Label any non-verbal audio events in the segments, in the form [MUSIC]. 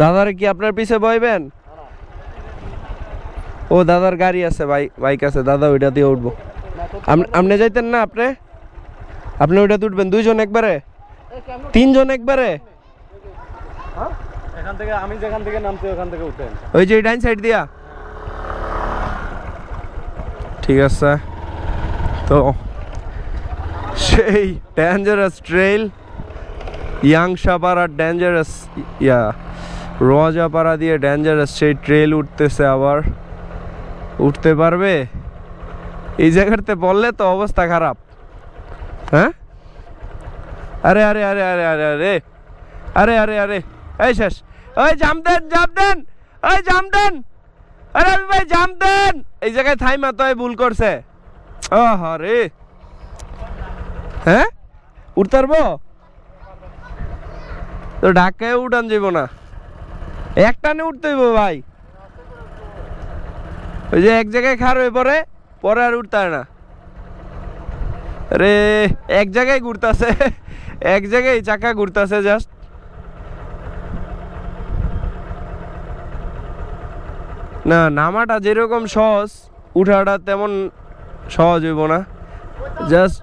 দাদার কি আপনার পিছে বইবেন? ও দাদার গাড়ি আছে ভাই বাইক আছে দাদা ওইটা দিয়ে উঠবো। আপনি যাইতেন না আপনি? আপনি ওইটাতে উঠবেন দুইজন একবারে? তিনজন একবারে? এখান থেকে আমি যেখান থেকে নামছি ওখান থেকে উঠেন ওই যে ডাইন সাইড দিয়া? ঠিক আছে। তো সেই dangerous trail Yangshapara dangerous yeah. Rowajapara দিয়ে ডেঞ্জারাস সেই ট্রেল উঠতেছে আবার। উঠতে পারবে? এই জায়গাতে বললে তো অবস্থা খারাপ। হ্যাঁ? আরে আরে আরে আরে আরে আরে। আরে আরে আরে। এই শেষ। ওই জাম দেন জাম দেন। ওই জাম দেন। আরে আমি ভাই, জাম দেন। এই জায়গায় থাইমা তো ভুল করছে। ও রে। হ্যাঁ? উঠতে পারব? তো ঢাকায় উঠান যাব না। একটানে উঠতে হইব ভাই। ওই যে এক জায়গায় খার হয়ে পড়ে, পরে আর উঠতে না। রে এক জায়গায় ঘুরতাছে, এক জায়গায় চাকা ঘুরতাছে জাস্ট না, নামাটা যেরকম সহজ, উঠাটা তেমন সহজ হইব না। জাস্ট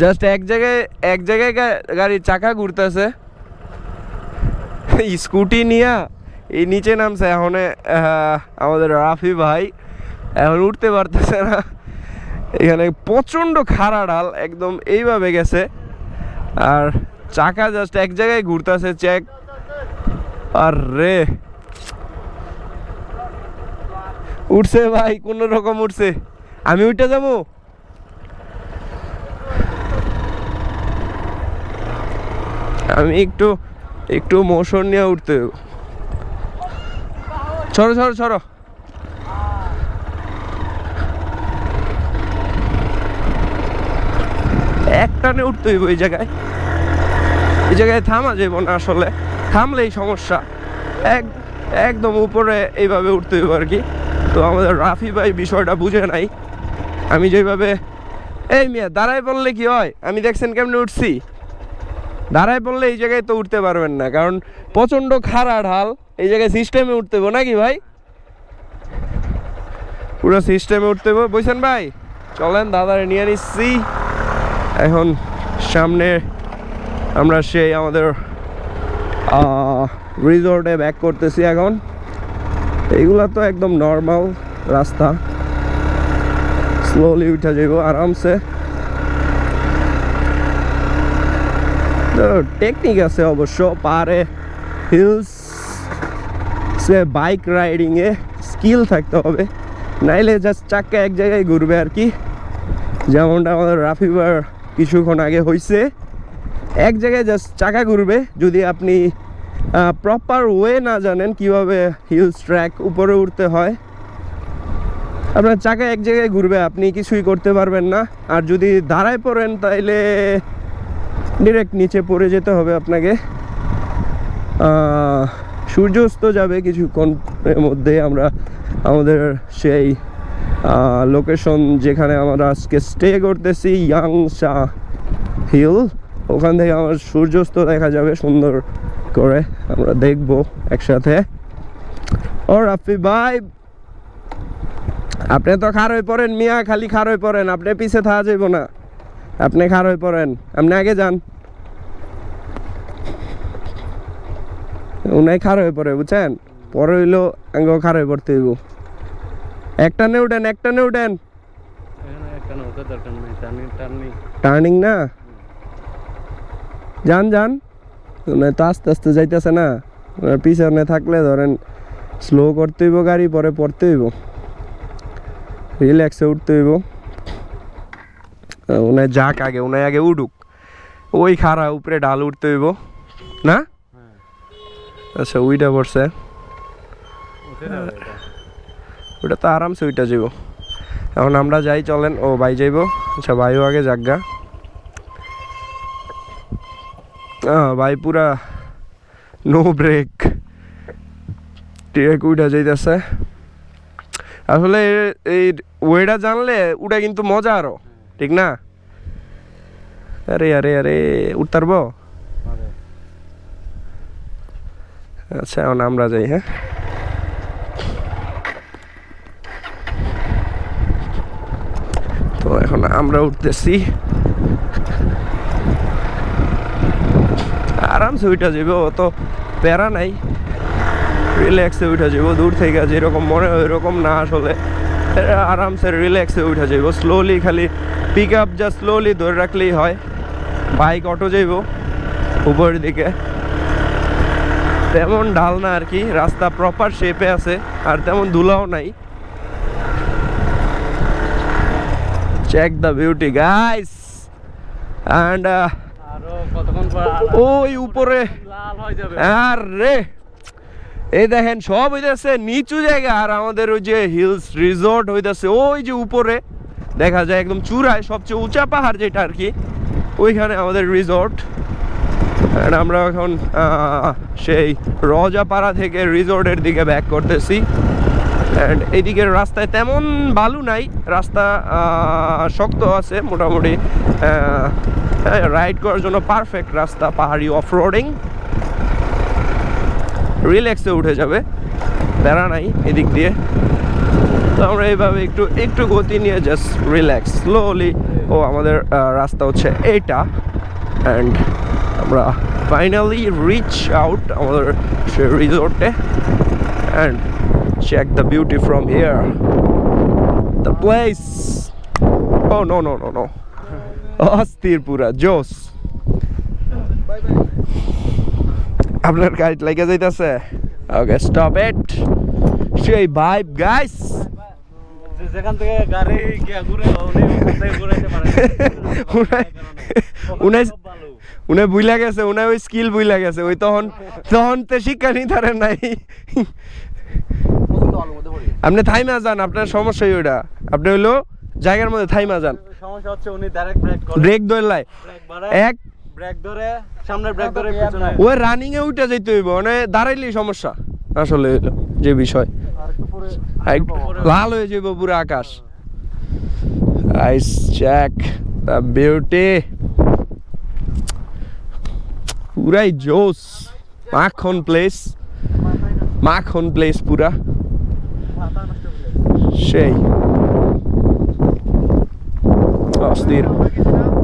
জাস্ট এক জায়গায় এক জায়গায় গাড়ির চাকা ঘুরতেছে। স্কুটি নিয়া এই নিচে নামছে, এখন আমাদের রাফি ভাই এখন উঠতে পারতেছে না। এখানে প্রচণ্ড খাড়া ডাল, একদম এইভাবে গেছে। আর চাকা জাস্ট এক জায়গায় ঘুরতেছে চেক আর! রে উঠছে ভাই কোন রকম উঠছে। আমি উঠে যাব? আমি একটু একটু মোশন নিয়ে উঠতে। সরো সরো সরো। একটানে উঠতে হইব এই জায়গায়। এই জায়গায় থামা যাব না আসলে। থামলেই সমস্যা। এক, একদম উপরে এইভাবে উঠতে হইব আর কি। তো আমাদের রাফি ভাই বিষয়টা বুঝে নাই। আমি যেভাবে এই মিয়া, দাঁড়ায় বললে কি হয়? আমি দেখছেন কেমনে উঠছি? দাঁড়ায় পড়লে এই জায়গায় তো উঠতে পারবেন না, কারণ প্রচণ্ড খাড়া ঢাল এই জায়গায় সিস্টেমে উঠতে হইব নাকি ভাই? পুরো সিস্টেমে উঠতে হইব। বুঝছেন ভাই, চলেন, দাদারে নিয়ে নিচ্ছি। এখন সামনে আমরা সেই আমাদের রিসোর্টে ব্যাক করতেছি এখন। এইগুলা তো একদম নর্মাল রাস্তা। স্লোলি উঠে যাব আরামসে। টেকনিক আছে অবশ্য পারে হিলস সে বাইক রাইডিংয়ে স্কিল থাকতে হবে। নাইলে জাস্ট চাক্কা এক জায়গায় ঘুরবে আর কি। যেমনটা আমাদের রাফিবার কিছুক্ষণ আগে হয়েছে এক জায়গায় জাস্ট চাকা ঘুরবে, যদি আপনি প্রপার ওয়ে না জানেন কীভাবে হিলস ট্র্যাক উপরে উঠতে হয়। আপনার চাকা এক জায়গায় ঘুরবে, আপনি কিছুই করতে পারবেন না। আর যদি দাঁড়ায় পড়েন তাইলে ডিরেক্ট নিচে পড়ে যেতে হবে আপনাকে। সূর্যাস্ত যাবে কিছুক্ষণের মধ্যে আমরা, আমাদের সেই লোকেশন যেখানে আমরা আজকে স্টে করতেছি ইয়াং শাহ হিল ওখান থেকে আমার সূর্যাস্ত দেখা যাবে সুন্দর করে। আমরা দেখব একসাথে। ও রাফি ভাই, আপনি তো খার পড়েন, মিয়া খালি খার পড়েন, আপনি পিছে থাকা যাইব না। আপনি খার হয়ে পড়েন। আপনি আগে যান। উনাই খার হয়ে পড়ে বুঝছেন? পরে হইল আঙ্গ খার হয়ে পড়তে হইব। একটা নে উঠেন একটা নে উঠেন। টার্নিং না যান যান। উনি তো আস্তে আস্তে যাইতেছে না। পিছনে থাকলে ধরেন স্লো করতে হইব গাড়ি পরে পড়তে হইব। রিল্যাক্সে উঠতে হইব। উনায় যাক আগে উনায় আগে উঠুক ওই খাড়া উপরে ডাল উঠতে হইব। না? হ্যাঁ। আচ্ছা উইটা পড়ছে। উঠে ওটা। তো আরামসে ওইটা যাইব। এখন আমরা যাই চলেন ও ভাই যাইব। আচ্ছা ভাইও আগে যাগা ভাই পুরা নো ব্রেক ট্রেক উইটা যাইতেছে। আসলে এই ওয়েটা জানলে ওটা কিন্তু মজা আরও। ঠিক না? আরে আরে আরে উঠতে পারব আচ্ছা এখন আমরা যাই হ্যাঁ? তো এখন আমরা উঠতেছি। আরামসে উঠা যাবে অত প্যারা নাই। রিল্যাক্সে উঠা যাব দূর থেকে যেরকম মনে হয় ওইরকম না আসলে। আরামসে রিল্যাক্সে উঠা যাইব। স্লোলি খালি পিক আপ যা স্লোলি ধরে রাখলেই হয়। বাইক অটো যাইব। উপরের দিকে। তেমন ঢাল না আর কি রাস্তা প্রপার শেপে আছে আর তেমন ধুলাও নাই। Check the beauty guys and আরও কতক্ষণ পর ওই উপরে লাল হয়ে যাবে। আর! রে এই দেখেন, সব হইতেছে নিচু জায়গা, আর আমাদের ওই যে হিলস রিসোর্ট হইতেছে, ওই যে উপরে। দেখা যায় একদম চূড়ায়, সবচেয়ে উঁচা পাহাড় যেটা আর কি, ওইখানে আমাদের রিসোর্ট। আমরা এখন সেই রজাপাড়া থেকে রিসোর্টের দিকে ব্যাক করতেছি। অ্যান্ড এইদিকের রাস্তায় তেমন বালু নাই, রাস্তা শক্ত আছে, মোটামুটি রাইড করার জন্য পারফেক্ট রাস্তা, পাহাড়ি অফ রোডিং রিল্যাক্সে উঠে যাবে। প্যারা নাই এদিক দিয়ে। তো আমরা এইভাবে একটু একটু গতি নিয়ে জাস্ট রিল্যাক্স স্লোলি ও, আমাদের রাস্তা হচ্ছে এইটা অ্যান্ড আমরা ফাইনালি রিচ আউট আমাদের সে রিসোর্টে and check the beauty from here the place O no no no no অস্থির পুরা আপনার গাড়ি লেগে যাইতেছে। ওকে স্টপ ইট সেই ভাইব গাইস যেখান থেকে গাড়ি গিয়া ঘুরে উনি [LAUGHS] উনি বুইলা গেছে উনি ওই স্কিল বুইলা গেছে। ওই তখন তখন তো শিক্ষা নিতে পারেন নাই। আপনি থাইমা যান আপনার সমস্যাই ওইটা আপনি হইল জায়গার মধ্যে থাইমা যান। সমস্যা হচ্ছে উনি ডাইরেক্ট ব্রেক করে। ব্রেক ধরলাই এক ব্রেক ধরে সামনে ব্রেক ধরে পিছনে। ওই রানিং এ উঠে যাইতে হইব মানে দাঁড়াইলেই সমস্যা আসলে যে বিষয়। লাল হয়ে যাইব পুরো আকাশ। আইস চেক দ্য বিউটি পুরাই জোস। মাখন প্লেস মাখন প্লেস পুরা। সেই। অস্থির।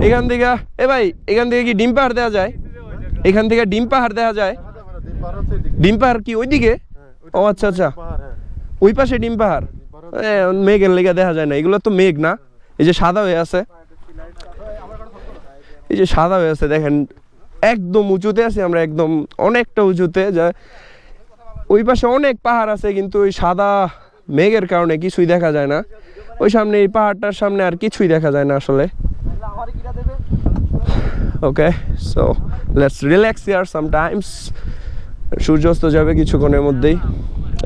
এখান থেকে এ ভাই এখান থেকে কি ডিম পাহাড় দেওয়া যায়? এখান থেকে ডিম পাহাড় দেওয়া যায়? ডিম পাহাড় কি ওইদিকে? ও আচ্ছা আচ্ছা ওই পাশে ডিম পাহাড়। মেঘের লেগে দেখা যায় না এগুলো তো মেঘ না। এই যে সাদা হয়ে আছে। এই যে সাদা হয়ে আছে দেখেন একদম উঁচুতে আছি আমরা একদম অনেকটা উঁচুতে। যা ওই পাশে অনেক পাহাড় আছে কিন্তু ওই সাদা মেঘের কারণে কিছুই দেখা যায় না। ওই সামনে এই পাহাড়টার সামনে আর কিছুই দেখা যায় না আসলে। ওকে সো লেটস রিল্যাক্স ইয়ার সামটাইমস সূর্যাস্ত যাবে কিছুক্ষণের মধ্যেই।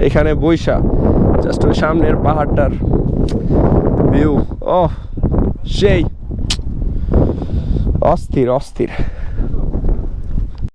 এখানে বৈশা জাস্ট ওই সামনের পাহাড়টার ভিউ ও সেই। অস্থির অস্থির।